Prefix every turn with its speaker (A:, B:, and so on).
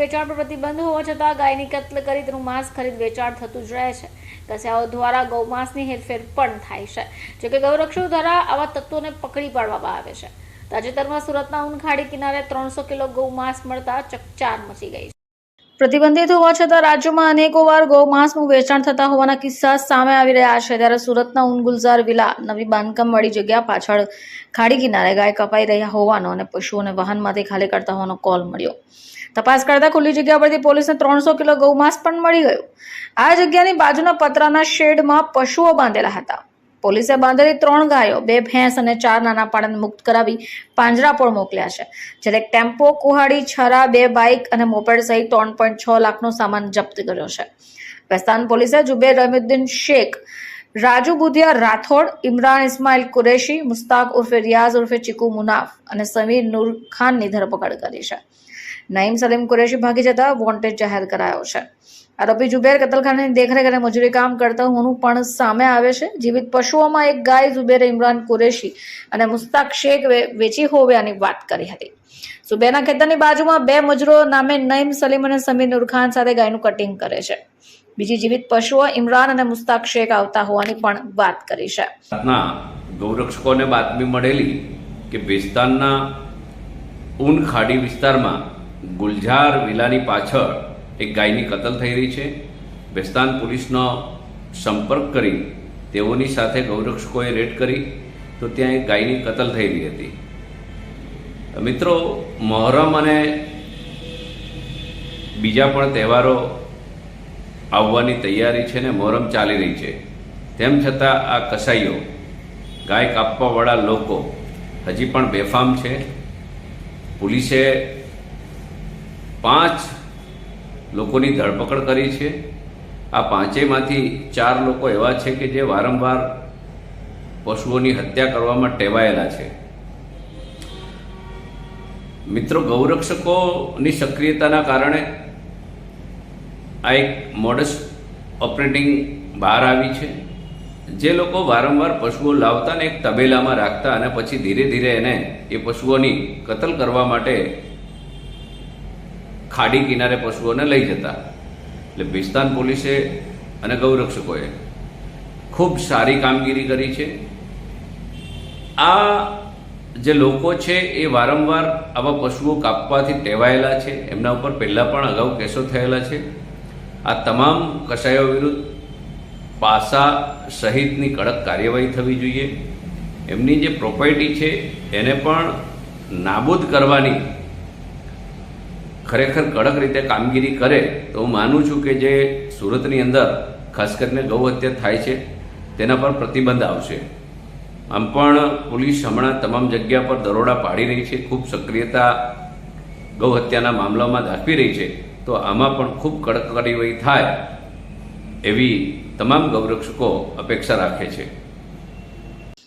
A: વેચાણ પર પ્રતિબંધ હોવા છતાં ગાયની કત્લ કરી તેનું માંસ ખરીદ વેચાણ થતું જ રહે છે. કસ્યાઓ દ્વારા ગૌમાંસની હેરફેર પણ થાય છે. જોકે ગૌરક્ષક દ્વારા આવા તત્વોને પકડી પાડવામાં આવે છે. તાજેતરમાં સુરતના ઉનખાડી કિનારે ત્રણસો કિલો ગૌમાંસ મળતા ચકચાર મચી ગઈ છે. પ્રતિબંધિત હોવા છતાં રાજ્યમાં અનેકો વાર ગૌમાંસનું વેચાણ થતા હોવાના કિસ્સા સામે આવી રહ્યા છે. ત્યારે સુરતના ઉન ગુલઝાર વિલા નવી બાંધકામ વાળી જગ્યા પાછળ ખાડી કિનારે ગાય કપાઈ રહ્યા હોવાનો અને પશુઓને વાહનમાંથી ખાલી કરતા હોવાનો કોલ મળ્યો. તપાસ કરતા ખુલ્લી જગ્યા પરથી પોલીસને ત્રણસો કિલો ગૌમાંસ પણ મળી ગયું. આ જગ્યાની બાજુના પતરાના શેડમાં પશુઓ બાંધેલા હતા. પોલીસે બાંધેલી ત્રણ ગાયો, બે ભેંસ અને ચાર નાના પાડન મુક્ત કરાવી પાંજરા પણ મોકલ્યા છે. જ્યારે ટેમ્પો, કુહાડી, છરા, બે બાઇક અને મોપેડ સહિત ત્રણ પોઈન્ટ છ લાખનો સામાન જપ્ત કર્યો છે. વેસ્તાન પોલીસે જુબેર રહીમુદ્દીન શેખ રાજુ બુધિયા રાઠોડ, ઇમરાન ઇસ્માઇલ કુરેશી, મુસ્તાક ઉર્ફે રિયાઝ ઉર્ફે ચીકુ મુનાફ અને સમીર નૂર ખાનની ધરપકડ કરી છે. નઈમ સલીમ કુરેશી ભાગી જતા વોન્ટેડ જાહેર કરાયો છે. આરોપી જુબેર કતલખાનાની દેખરેખ અને મજૂરી કામ કરતા હોવાનું પણ સામે આવે છે. જીવિત પશુઓમાં એક ગાય જુબેર ઇમરાન કુરેશી અને મુસ્તાક શેખ વેચી હોવાની વાત કરી હતી. સુબેરના ખેતરની બાજુમાં બે મજૂરો નામે નઈમ સલીમ અને સમીર નૂર ખાન સાથે ગાયનું કટિંગ કરે છે. બીજી જીવિત પશુઓ ઇમરાન અને મુસ્તાક શેખ આવતા હોવાની પણ વાત કરી છે.
B: ગૌરક્ષકોને બાતમી મળેલી કે ભેસ્તાનના ઊન ખાડી વિસ્તારમાં ગુલઝાર વિલાની પાછળ એક ગાયની કતલ થઈ રહી છે. ભેસ્તાન પોલીસનો સંપર્ક કરી તેઓની સાથે ગૌરક્ષકોએ રેડ કરી તો ત્યાં એક ગાયની કતલ થઈ રહી હતી. મિત્રો, મહોરમ અને બીજા પણ તહેવારો આવવાની તૈયારી છે ને મોહરમ ચાલી રહી છે. તેમ છતાં આ કસાઈઓ, ગાય કાપવાવાળા લોકો, હજી પણ બેફામ છે. પોલીસે પાંચ લોકોની ધરપકડ કરી છે. આ પાંચેયમાંથી ચાર લોકો એવા છે કે જે વારંવાર પશુઓની હત્યા કરવામાં ટેવાયેલા છે. મિત્રો, ગૌરક્ષકોની સક્રિયતાના કારણે આ એક મોડસ ઓપરેટિંગ બહાર આવી છે. જે લોકો વારંવાર પશુઓ લાવતા ને એક તબેલામાં રાખતા અને પછી ધીરે ધીરે એને એ પશુઓની કતલ કરવા માટે ખાડી કિનારે પશુઓને લઈ જતા. એટલે ભિસ્તાન પોલીસે અને ગૌરક્ષકોએ ખૂબ સારી કામગીરી કરી છે. આ જે લોકો છે એ વારંવાર આવા પશુઓ કાપવાથી ટેવાયેલા છે. એમના ઉપર પહેલાં પણ અગાઉ કેસો થયેલા છે. આ તમામ કસાયો વિરુદ્ધ પાસા સહિતની કડક કાર્યવાહી થવી જોઈએ. એમની જે પ્રોપર્ટી છે, એને પણ નાબૂદ કરવાની ખરેખર કડક રીતે કામગીરી કરે, તો હું માનું છું કે જે સુરતની અંદર, ખાસ કરીને ગૌ હત્યા થાય છે, તેના પર પ્રતિબંધ આવશે. આમ પણ પોલીસ હમણાં તમામ જગ્યા પર દરોડા પાડી રહી છે, ખૂબ સક્રિયતા ગૌ હત્યાના મામલામાં દાખવી રહી છે. તો આમાં પણ ખૂબ કડક કાર્યવાહી થાય એવી તમામ ગૌરક્ષકો અપેક્ષા રાખે છે.